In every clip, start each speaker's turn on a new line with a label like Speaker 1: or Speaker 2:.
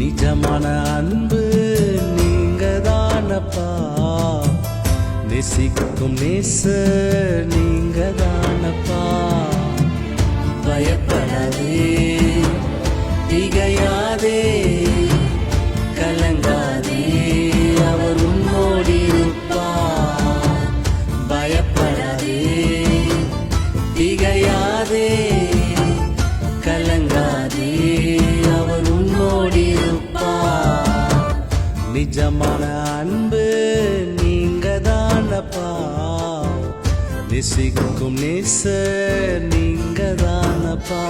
Speaker 1: நிஜமான அன்பு நீங்க தானப்பா நெசிக்கும் நேச நீங்க தானப்பா நேசிக்கும் நேச நீங்க தானப்பா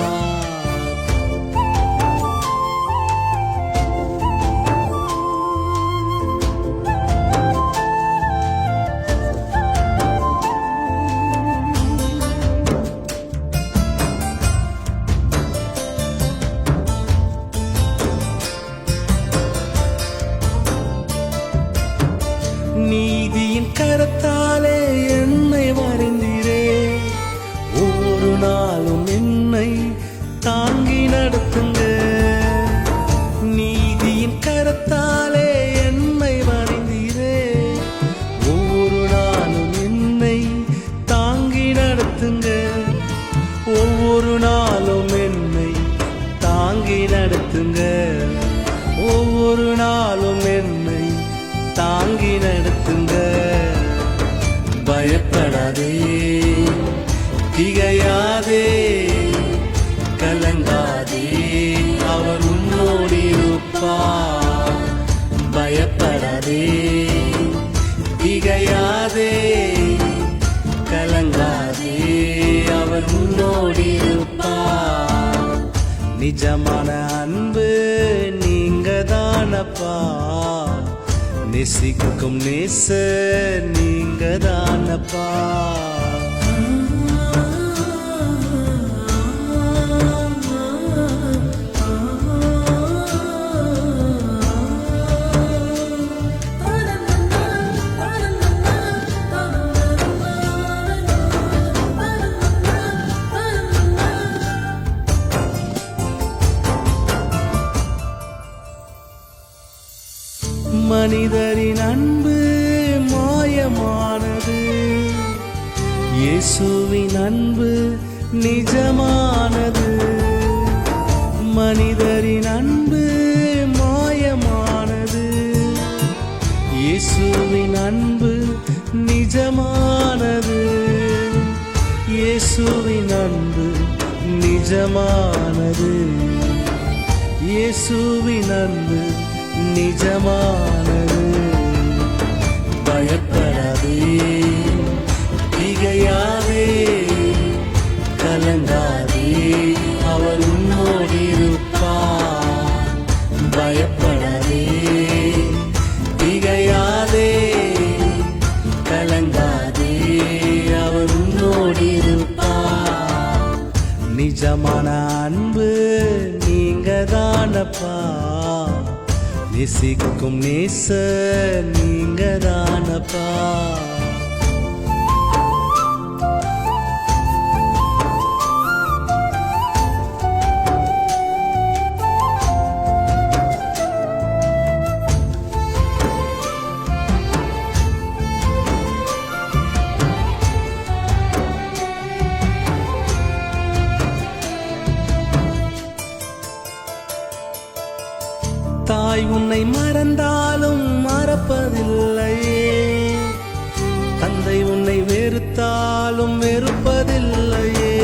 Speaker 1: நீதியின் கரத்தாலே நாளும் என்னை தாங்கி நடத்துங்க. நீதியின் கரத்தாலே என்னை வரைந்தீரே ஒவ்வொரு நாளும் என்னை தாங்கி நடத்துங்க. ஒவ்வொரு நாளும் என்னை தாங்கி நடத்துங்க. ஒவ்வொரு நாளும் என்னை தாங்கி நடத்துங்க. பயப்படாதே. திகையாதே. கலங்காதே அவர் உன்னோடு இருப்பார் பயப்படாதே. திகையாதே கலங்காதே அவர் உன்னோடு இருப்பார் நிஜமான அன்பு நீங்க தானப்பா நெசிக்கும் நேச நீங்க தானப்பா மனிதரின் அன்பு மாயமானது. இயேசுவின் அன்பு நிஜமானது. மனிதரின் அன்பு மாயமானது. இயேசுவின் அன்பு நிஜமானது. இயேசுவின் அன்பு நிஜமானது. இயேசுவின் அன்பு நிஜமானது. பயப்படாதே. திகையாதே. கலங்காதே. அவர் உன்னோடு இருப்பார். பயப்படாதே. திகையாதே. கலங்காதே. அவர் உன்னோடு இருப்பார். நிஜமான அன்பு நீங்க தானப்பா நேசிக்கும் நேச நீங்க தானப்பா உன்னை மறந்தாலும் மறப்பதில்லையே தந்தை உன்னை வெறுத்தாலும் வெறுப்பதில்லையே.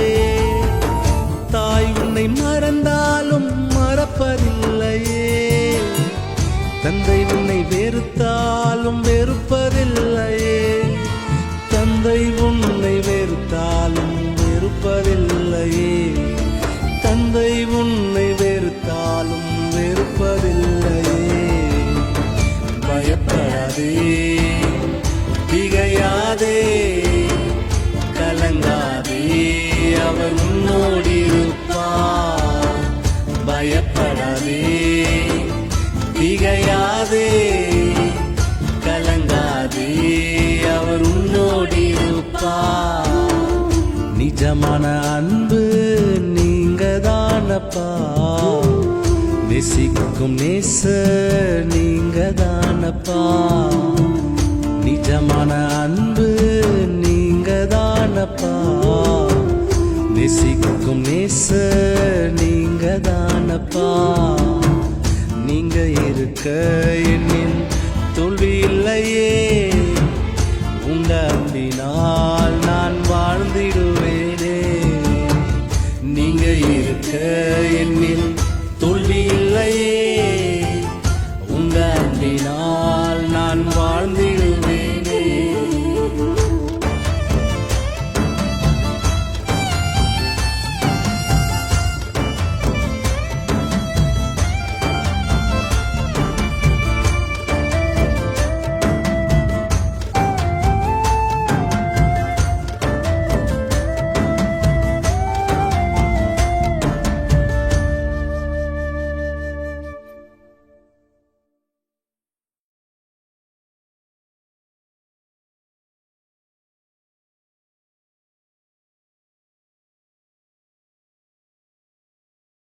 Speaker 1: தாய் உன்னை மறந்தாலும் மறப்பதில்லையே. தந்தை உன்னை வெறுத்தாலும் வெறுப்பதில்லையே. தந்தை உன்னை வெறுத்தாலும் வெறுப்பதில்லையே. தந்தை உன்னை வெறுத்தாலும் வெறுப்பதில்லை. பயப்படாதே திகையாதே கலங்காதே அவர் உன்னோடி பயப்படாதே திகையாதே கலங்காதே அவர் உன்னோடி நிஜமான அன்பு நீங்க தானப்பா நேசிக்கும் நேச நீங்க தானப்பா நிஜமான அன்பு நீங்க தானப்பா நேசிக்கும் நேச நீங்க தானப்பா நீங்க இருக்க என்னில் தோல்வி இல்லையே உங்க அன்பினால் நான் வாழ்ந்திடுவேனே நீங்க இருக்க என்னில் Israel.